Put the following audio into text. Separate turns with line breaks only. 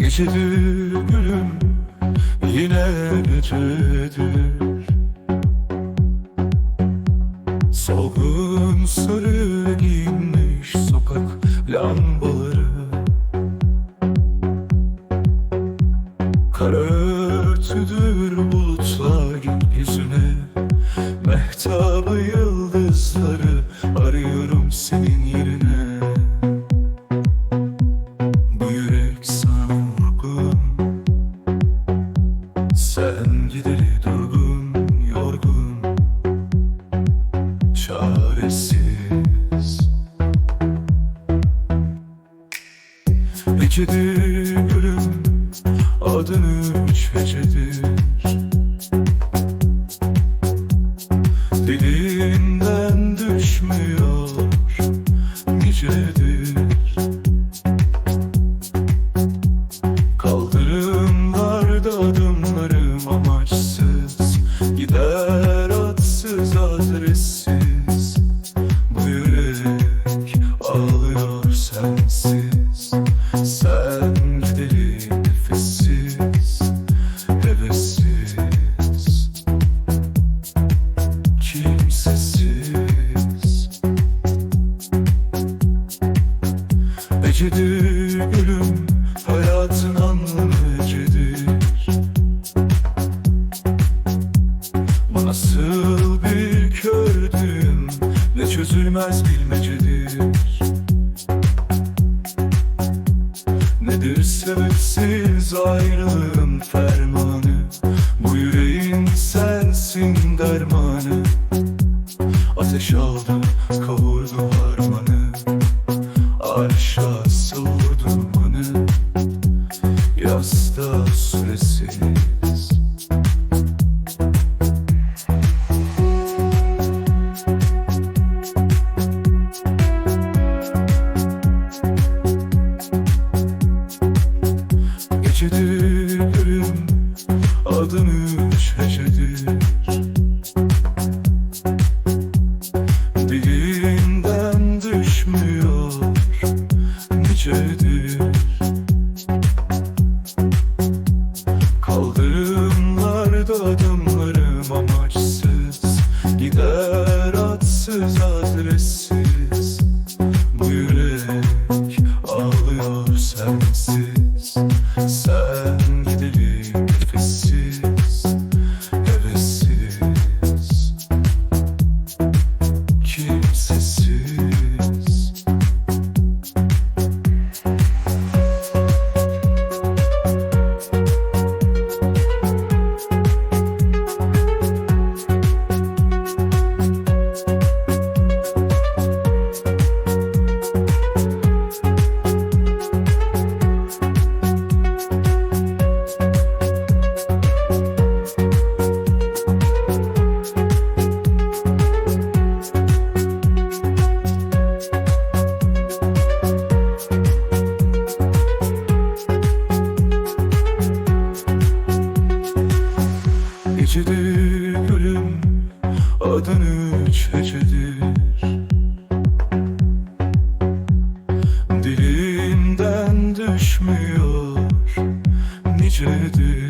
Gecedir gülüm yine gecedir Solgun sarı giyinmiş sokak lambaları. Kara örtüdür bulutlar gökyüzüne Mehtabı yıldızları arıyorum senin Çaresiz. Hecedir gülüm Adın üç hecedir Dilinden düşmüyor Nicedir Kaldırımlarda adımlarım amaçsız Gider atsız adressiz çözülmez bilmecedir Nedir? Sebepsiz ayrılığın fermanı? Bu yüreğin sensin dermanı. Ateş aldı kavurdu harmanı. Arşa savurdu dumanı. Yasta Gecedir üç hecedir Dilinden düşmüyor. Nicedir